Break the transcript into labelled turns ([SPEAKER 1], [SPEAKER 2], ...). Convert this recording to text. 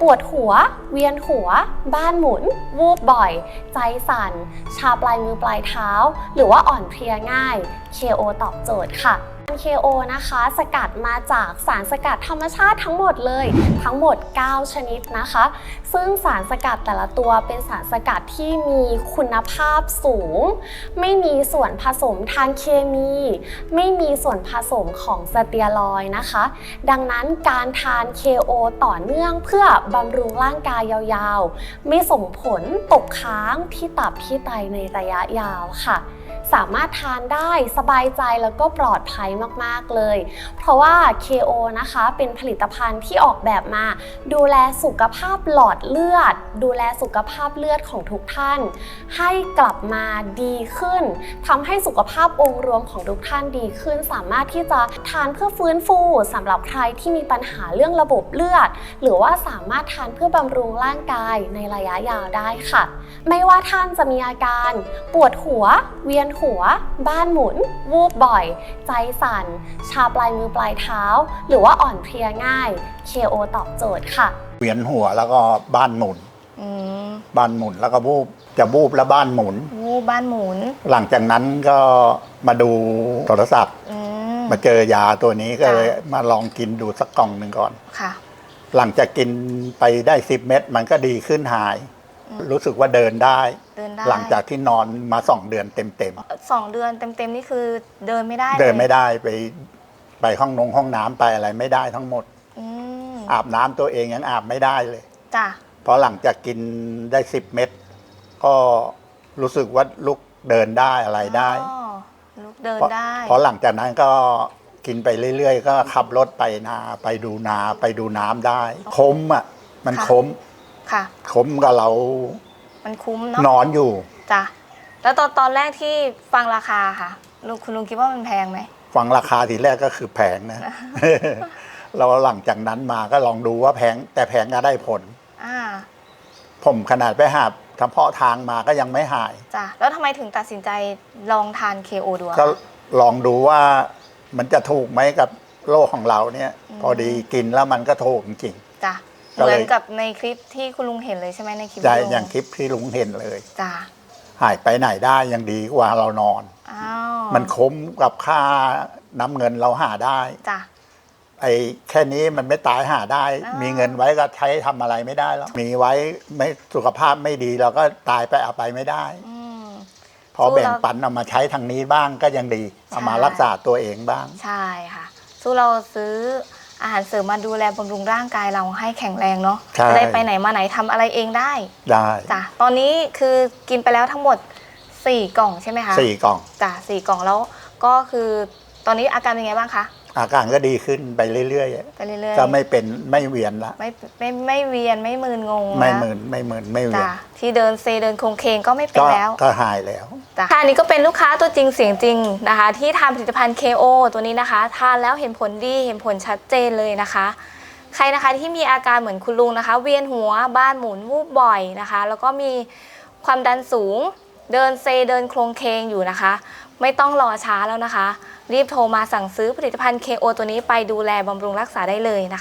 [SPEAKER 1] ปวดหัว เวียนหัว บ้านหมุน วูบบ่อย ใจสั่น ชาปลายมือปลายเท้า หรือว่าอ่อนเพลียง่าย KO ตอบโจทย์ค่ะ KO นะคะ สกัดมาจากสารสกัดธรรมชาติทั้งหมดเลย ทั้งหมด 9 ชนิดนะคะ ซึ่งสารสกัดแต่ละตัวเป็นสารสกัดที่มีคุณภาพสูง ไม่มีส่วนผสมทางเคมี ไม่มีส่วนผสมของสเตียรอยนะคะ ดังนั้นการทาน KO ต่อเนื่องเพื่อบำรุงร่างกายยาวๆ ไม่ส่งผลตกค้างที่ตับที่ไตในระยะยาวค่ะ สามารถทานได้สบายใจแล้วก็ปลอดภัยมาก ๆ เลย เพราะว่า KO นะคะเป็นผลิตภัณฑ์ที่ออกแบบมา ดูแลสุขภาพหลอดเลือด ดูแลสุขภาพเลือดของทุกท่าน ให้กลับมาดีขึ้นทำให้สุขภาพองค์รวมของทุกท่านดีขึ้น สามารถที่จะทานเพื่อฟื้นฟูสำหรับใครที่มีปัญหาเรื่องระบบเลือด หรือว่าสามารถทานเพื่อบำรุงร่างกายในระยะยาวได้ค่ะ ไม่ว่าท่านจะมีอาการ ปวดหัวเวียนหัว บ้านหมุน วูบบ่อย ใจสั่น ชาปลายมือปลายเท้า หรือว่าอ่อนเพลียง่าย KO ตอบโจทย์ค่ะ
[SPEAKER 2] เวียนหัวแล้วก็บ้านหมุน
[SPEAKER 3] อืม
[SPEAKER 2] บ้านหมุนแล้วก็บูบจะบูบแล้วบ้านหมุน
[SPEAKER 3] วูบบ้านหมุน
[SPEAKER 2] หลังจากนั้นก็มาดูโทรศัพท์
[SPEAKER 3] อืม
[SPEAKER 2] มาเจอยาตัวนี้ก็
[SPEAKER 3] จ้ะ
[SPEAKER 2] เลยมาลองกินดูสักกล่องหนึ่งก่อน
[SPEAKER 3] ค่ะ
[SPEAKER 2] หลังจากกินไปได้ 10 เม็ดมันก็ดีขึ้นหาย
[SPEAKER 3] อืม
[SPEAKER 2] รู้สึกว่าเดินได้
[SPEAKER 3] เดินได้
[SPEAKER 2] หลังจากที่นอนมาสองเดือนเต็ม
[SPEAKER 3] สองเดือนเต็มๆนี่คือเดินไม่ได้
[SPEAKER 2] ๆเดินไม่
[SPEAKER 3] ลย
[SPEAKER 2] ได้ไปไปห้องนงห้องน้ำไปอะไรไม่ได้ทั้งหมด
[SPEAKER 3] อืม
[SPEAKER 2] อาบน้ำตัวเองยังอาบไม่ได้เลย
[SPEAKER 3] จ้ะ
[SPEAKER 2] เพราะหลังจากกินได้10เม็ดก็รู้สึกว่าลุกเดินได้อะไรได้
[SPEAKER 3] อ๋อลุกเดิน
[SPEAKER 2] เพราะ
[SPEAKER 3] ได้
[SPEAKER 2] เพราะหลังจากนั้นก็กินไปเรื่อยๆ ก็ขับรถไปนาไปดูนาไปดูน้ำได้ คมอะมัน
[SPEAKER 3] ค่ะ
[SPEAKER 2] คม
[SPEAKER 3] ค่ะ
[SPEAKER 2] คมกับเรา
[SPEAKER 3] มันคุ้มเนาะ
[SPEAKER 2] นอนอยู่
[SPEAKER 3] จ้ะแล้วตอนตอนแรกที่ฟังราคาค่ะลุงคุณลุงคิดว่ามันแพงไหม
[SPEAKER 2] ฟังราคาทีแรกก็คือแพงนะ เราหลังจากนั้นมาก็ลองดูว่าแพงแต่แพงก็ได้ผล
[SPEAKER 3] อ่า
[SPEAKER 2] ผมขนาดไปหาทำเพาะทางมาก็ยังไม่หาย
[SPEAKER 3] จ้ะแล้วทำไมถึงตัดสินใจลองทาน KO ดูอะ
[SPEAKER 2] ก็
[SPEAKER 3] คะ
[SPEAKER 2] ลองดูว่ามันจะถูกไหมกับโลกของเราเนี่ย
[SPEAKER 3] อืม
[SPEAKER 2] พอดีกินแล้วมันก็ถูกจริง
[SPEAKER 3] จ้ะ
[SPEAKER 2] ก็
[SPEAKER 3] เห
[SPEAKER 2] เลย
[SPEAKER 3] มือนกับในคลิปที่คุณลุงเห็นเลยใช่ไหมในคลิป
[SPEAKER 2] ๆใจ
[SPEAKER 3] ที่ล
[SPEAKER 2] อย่างคลิปที่ลุงเห็นเลย
[SPEAKER 3] จ้ะ
[SPEAKER 2] หายไปไหนได้ยังดีกว่าเรานอน
[SPEAKER 3] อ้าว
[SPEAKER 2] มันคุ้มกับค่าน้ำเงินเราหาได้
[SPEAKER 3] จ้ะ
[SPEAKER 2] ไอ้แค่นี้มันไม่ตายหาได้
[SPEAKER 3] อ่ามี
[SPEAKER 2] มีเงินไว้ก็ใช้ทำอะไรไม่ได้แล้วมีไว้ไม่สุขภาพไม่ดีเราก็ตายไปเอาไปไม่ได้
[SPEAKER 3] อืม
[SPEAKER 2] พอ
[SPEAKER 3] สู้เรา
[SPEAKER 2] แบ่งปันเอามาใช้ทางนี้บ้างก็ยังดี เอามา
[SPEAKER 3] ใช่
[SPEAKER 2] รักษาตัวเองบ้าง
[SPEAKER 3] ใช่ค่ะ สู้เราซื้อ อาหารเสริมมาดูแลบำรุงร่างกายเราให้แข็งแรงเนาะ
[SPEAKER 2] ใช่
[SPEAKER 3] จะได้ไปไหนมาไหนทำอะไรเองได้
[SPEAKER 2] ได้
[SPEAKER 3] จ้ะตอนนี้คือกินไปแล้วทั้งหมด 4 กล่องใช่ไหมคะ
[SPEAKER 2] สี่กล่อง
[SPEAKER 3] จ้ะสี่กล่องแล้วก็คือตอนนี้อาการเป็นไงบ้างคะ
[SPEAKER 2] อาการก็ดีขึ้นไปเรื่อย
[SPEAKER 3] ไปเรื่อย
[SPEAKER 2] ๆก็ไม่เป็นไม่เวียนละ
[SPEAKER 3] ไม่ไม่ไม่เวียนไม่มึนงง
[SPEAKER 2] ไม่
[SPEAKER 3] นะ
[SPEAKER 2] หมื่นไม่หมื่นไม่เวีย
[SPEAKER 3] จ้ะ
[SPEAKER 2] น
[SPEAKER 3] ที่เดินเซเดินโครงเคงก็ไม่เป็น
[SPEAKER 2] ก็
[SPEAKER 3] แล้ว
[SPEAKER 2] ก็หายแล้ว
[SPEAKER 3] จ้ะค่ะอันนี้ก็เป็นลูกค้าตัวจริงเสียงจริงนะคะ ที่ทานผลิตภัณฑ์ KO ตัวนี้นะคะ ทานแล้วเห็นผลดีเห็นผลชัดเจนเลยนะคะ ใครนะคะที่มีอาการเหมือนคุณลุงนะคะ เวียนหัวบ้านหมุนวูบบ่อยนะคะ แล้วก็มีความดันสูง เดินเซเดินโครงเคงอยู่นะคะ ไม่ต้องรอช้าแล้วนะคะ รีบโทรมาสั่งซื้อผลิตภัณฑ์ KO ตัวนี้ไปดูแลบำรุงรักษาได้เลยนะคะ